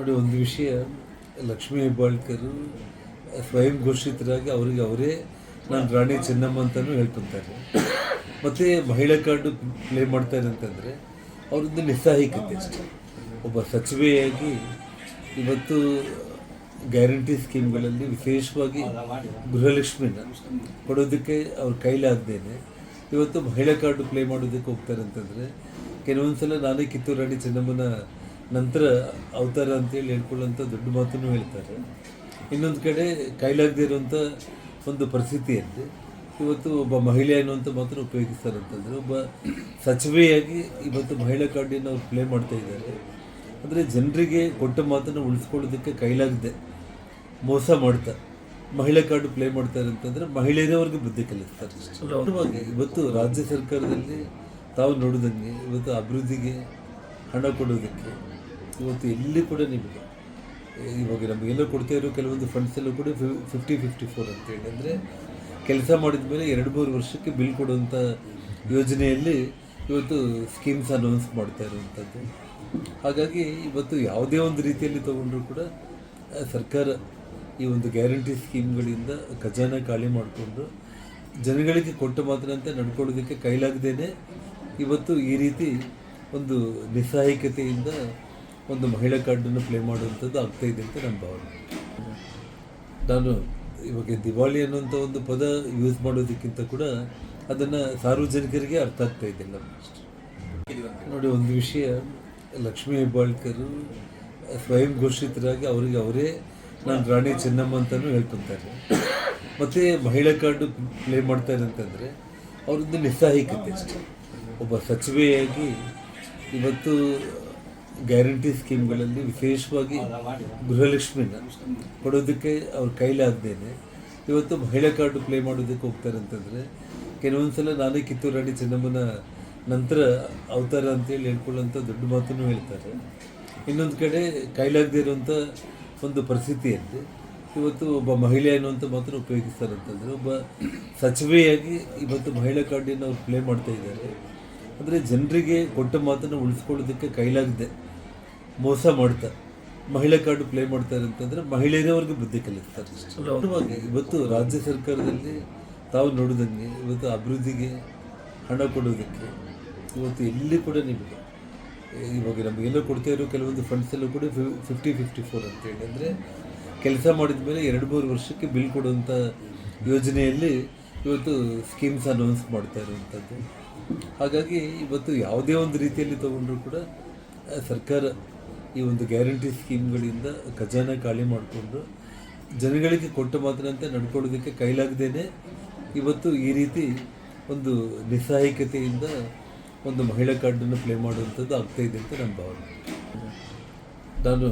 ನೋಡಿ ಒಂದು ವಿಷಯ, ಲಕ್ಷ್ಮೀ ಹೆಬ್ಬಾಳ್ಕರ್, ಸ್ವಯಂ ಘೋಷಿತರಾಗಿ ಅವರಿಗೆ ಅವರೇ ನಾನು ರಾಣಿ ಚೆನ್ನಮ್ಮ ಅಂತಲೂ ಹೇಳ್ಕೊತಾರೆ. ಮತ್ತು ಮಹಿಳಾ ಕಾರ್ಡು ಪ್ಲೇ ಮಾಡ್ತಾರೆ ಅಂತಂದರೆ, ಅವ್ರದ್ದು ನಿಸ್ಸಾಹಿಕತೆ ಅಷ್ಟೇ. ಒಬ್ಬ ಸಚಿವೆಯಾಗಿ ಇವತ್ತು ಗ್ಯಾರಂಟಿ ಸ್ಕೀಮ್ಗಳಲ್ಲಿ ವಿಶೇಷವಾಗಿ ಗೃಹಲಕ್ಷ್ಮಿನ ಕೊಡೋದಕ್ಕೆ ಅವ್ರ ಕೈಲಾಗ್ದೇನೆ ಇವತ್ತು ಮಹಿಳಾ ಕಾರ್ಡು ಪ್ಲೇ ಮಾಡೋದಕ್ಕೆ ಹೋಗ್ತಾರೆ ಅಂತಂದರೆ ಕೆಲವೊಂದು ಸಲ ನಾನೇ ಕಿತ್ತೂರು ರಾಣಿ ಚೆನ್ನಮ್ಮನ ನಂತರ ಅವತಾರ ಅಂತೇಳಿ ಹೇಳ್ಕೊಳ್ಳೋಂಥ ದೊಡ್ಡ ಮಾತನ್ನು ಹೇಳ್ತಾರೆ. ಇನ್ನೊಂದು ಕಡೆ ಕೈಲಾಗದೇ ಇರುವಂಥ ಒಂದು ಪರಿಸ್ಥಿತಿಯಲ್ಲಿ ಇವತ್ತು ಒಬ್ಬ ಮಹಿಳೆ ಅನ್ನುವಂಥ ಮಾತನ್ನು ಉಪಯೋಗಿಸ್ತಾರೆ ಅಂತಂದರೆ ಒಬ್ಬ ಸಚಿವೆಯಾಗಿ ಇವತ್ತು ಮಹಿಳಾ ಕಾರ್ಡಿನ ಅವ್ರು ಪ್ಲೇ ಮಾಡ್ತಾ ಇದ್ದಾರೆ. ಅಂದರೆ ಜನರಿಗೆ ಕೊಟ್ಟ ಮಾತನ್ನು ಉಳಿಸ್ಕೊಳ್ಳೋದಕ್ಕೆ ಕೈಲಾಗದೆ ಮೋಸ ಮಾಡ್ತಾ ಮಹಿಳಾ ಕಾರ್ಡು ಪ್ಲೇ ಮಾಡ್ತಾರೆ ಅಂತಂದರೆ ಮಹಿಳೆಯರವ್ರಿಗೆ ಬುದ್ಧಿ ಕಲಿಸ್ತಾರೆ. ಇವತ್ತು ರಾಜ್ಯ ಸರ್ಕಾರದಲ್ಲಿ ತಾವು ನೋಡಿದಂಗೆ ಇವತ್ತು ಅಭಿವೃದ್ಧಿಗೆ ಹಣ ಕೊಡೋದಕ್ಕೆ ಇವತ್ತು ಎಲ್ಲಿ ಕೂಡ ನಿಮಗೆ, ಇವಾಗ ನಮಗೆಲ್ಲ ಕೊಡ್ತಾ ಇರೋ ಕೆಲವೊಂದು ಫಂಡ್ಸ್ ಕೂಡ ಕೂಡ ಫಿಫ್ಟಿ ಫಿಫ್ಟಿ ಫೋರ್ ಅಂತೇಳಿ ಅಂದರೆ ಕೆಲಸ ಮಾಡಿದ ಮೇಲೆ ಎರಡು, ಮೂರು ವರ್ಷಕ್ಕೆ ಬಿಲ್ ಕೊಡುವಂಥ ಯೋಜನೆಯಲ್ಲಿ ಇವತ್ತು ಸ್ಕೀಮ್ಸ್ ಅನೌನ್ಸ್ ಮಾಡ್ತಾ ಇರುವಂಥದ್ದು ಹಾಗಾಗಿ ಇವತ್ತು ಯಾವುದೇ ಒಂದು ರೀತಿಯಲ್ಲಿ ತಗೊಂಡ್ರೂ ಕೂಡ ಸರ್ಕಾರ ಈ ಒಂದು ಗ್ಯಾರಂಟಿ ಸ್ಕೀಮ್ಗಳಿಂದ ಖಜಾನೆ ಖಾಲಿ ಮಾಡಿಕೊಂಡು ಜನಗಳಿಗೆ ಕೊಟ್ಟ ಅಂತ ನಡ್ಕೊಳ್ಳೋದಕ್ಕೆ ಕೈಲಾಗದೇನೆ ಇವತ್ತು ಈ ರೀತಿ ಒಂದು ನಿಸ್ಸಹಾಯಕತೆಯಿಂದ ಒಂದು ಮಹಿಳೆ ಕಾರ್ಡನ್ನು ಪ್ಲೇ ಮಾಡುವಂಥದ್ದು ಆಗ್ತಾ ಇದೆ ಅಂತ ನನ್ನ ಭಾವನೆ. ನಾನು ಇವಾಗ ದಿವಾಳಿ ಅನ್ನುವಂಥ ಒಂದು ಪದ ಯೂಸ್ ಮಾಡೋದಕ್ಕಿಂತ ಕೂಡ ಅದನ್ನು ಸಾರ್ವಜನಿಕರಿಗೆ ಅರ್ಥ ಆಗ್ತಾ ಇದೆ ನೋಡಿ, ಒಂದು ವಿಷಯ, ಲಕ್ಷ್ಮೀ ಹೆಬ್ಬಾಳ್ಕರ್ ಸ್ವಯಂ ಘೋಷಿತರಾಗಿ ಅವರಿಗೆ ಅವರೇ ನಾನು ರಾಣಿ ಚೆನ್ನಮ್ಮ ಅಂತಲೂ ಹೇಳ್ಕೊತಾರೆ. ಮತ್ತು ಮಹಿಳಾ ಕಾರ್ಡು ಪ್ಲೇ ಮಾಡ್ತಾರೆ ಅಂತಂದರೆ ಅವ್ರದ್ದು ನಿಸ್ಸಾಹಿಕತೆ ಅಷ್ಟೇ. ಒಬ್ಬ ಸಚಿವೆಯಾಗಿ ಇವತ್ತು ಗ್ಯಾರಂಟಿ ಸ್ಕೀಮ್ಗಳಲ್ಲಿ ವಿಶೇಷವಾಗಿ ಗೃಹಲಕ್ಷ್ಮಿನ ಕೊಡೋದಕ್ಕೆ ಅವ್ರ ಕೈಲಾಗ್ದೇನೆ. ಇವತ್ತು ಮಹಿಳಾ ಕಾರ್ಡು ಪ್ಲೇ ಮಾಡೋದಕ್ಕೆ ಹೋಗ್ತಾರೆ ಅಂತಂದರೆ ಕೆಲವೊಂದು ಸಲ ನಾನೇ ಕಿತ್ತೂರು ರಾಣಿ ಚೆನ್ನಮ್ಮನ ನಂತರ ಅವತಾರ ಅಂತೇಳಿ ಹೇಳ್ಕೊಳ್ಳೋಂಥ ದೊಡ್ಡ ಮಾತನ್ನು ಹೇಳ್ತಾರೆ. ಇನ್ನೊಂದು ಕಡೆ ಕೈಲಾಗದೇ ಇರುವಂಥ ಒಂದು ಪರಿಸ್ಥಿತಿಯಲ್ಲಿ ಇವತ್ತು ಒಬ್ಬ ಮಹಿಳೆ ಅನ್ನುವಂಥ ಮಾತ್ರ ಉಪಯೋಗಿಸ್ತಾರೆ ಅಂತಂದರೆ ಒಬ್ಬ ಸಚಿವೆಯಾಗಿ ಇವತ್ತು ಮಹಿಳಾ ಕಾರ್ಡಿನ ಅವ್ರು ಪ್ಲೇ ಮಾಡ್ತಾ ಇದ್ದಾರೆ. ಅಂದರೆ ಜನರಿಗೆ ಕೊಟ್ಟ ಮಾತನ್ನು ಉಳಿಸ್ಕೊಳ್ಳೋದಕ್ಕೆ ಕೈಲಾಗದೆ ಮೋಸ ಮಾಡ್ತಾ ಮಹಿಳೆ ಕಾರ್ಡ್ ಪ್ಲೇ ಮಾಡ್ತಾರೆ ಅಂತಂದರೆ ಮಹಿಳೆಯರವ್ರಿಗೆ ಬುದ್ಧಿ ಕಲಿಸ್ತಾರೆ ಇವತ್ತು ರಾಜ್ಯ ಸರ್ಕಾರದಲ್ಲಿ ತಾವು ನೋಡಿದಂಗೆ ಇವತ್ತು ಅಭಿವೃದ್ಧಿಗೆ ಹಣ ಕೊಡೋದಕ್ಕೆ ಇವತ್ತು ಎಲ್ಲಿ ಕೂಡ ನಿಮಗೆ ಇವಾಗ ನಮಗೆಲ್ಲ ಕೊಡ್ತಾ ಇರೋ ಕೆಲವೊಂದು ಫಂಡ್ಸ್ ಎಲ್ಲ ಕೂಡ ಫಿಫ್ಟಿ ಫಿಫ್ಟಿ ಫೋರ್ ಅಂತೇಳಿ ಅಂದರೆ ಕೆಲಸ ಮಾಡಿದ ಮೇಲೆ ಎರಡು ಮೂರು ವರ್ಷಕ್ಕೆ ಬಿಲ್ ಕೊಡುವಂಥ ಯೋಜನೆಯಲ್ಲಿ ಇವತ್ತು ಸ್ಕೀಮ್ಸ್ ಅನೌನ್ಸ್ ಮಾಡ್ತಾ ಇರುವಂಥದ್ದು ಹಾಗಾಗಿ ಇವತ್ತು ಯಾವುದೇ ಒಂದು ರೀತಿಯಲ್ಲಿ ತಗೊಂಡ್ರೂ ಕೂಡ ಸರ್ಕಾರ ಈ ಒಂದು ಗ್ಯಾರಂಟಿ ಸ್ಕೀಮ್ಗಳಿಂದ ಖಜಾನೆ ಖಾಲಿ ಮಾಡಿಕೊಂಡು ಜನಗಳಿಗೆ ಕೊಟ್ಟ ಮಾತಿನಂತೆ ನಡ್ಕೊಳ್ಳೋದಕ್ಕೆ ಕೈಲಾಗದೇನೆ ಇವತ್ತು ಈ ರೀತಿ ಒಂದು ನಿಸ್ಸಹಾಯಕತೆಯಿಂದ ಒಂದು ಮಹಿಳಾ ಕಾರ್ಡನ್ನು ಪ್ಲೇ ಮಾಡುವಂಥದ್ದು ಆಗ್ತಾ ಇದೆ ಅಂತ ನನ್ನ ಭಾವನೆ. ನಾನು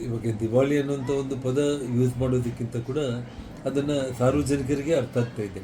ಇವಾಗ ದಿವಾಳಿ ಅನ್ನುವಂಥ ಒಂದು ಪದ ಯೂಸ್ ಮಾಡೋದಕ್ಕಿಂತ ಕೂಡ ಅದನ್ನು ಸಾರ್ವಜನಿಕರಿಗೆ ಅರ್ಥ ಆಗ್ತಾ ಇದೆ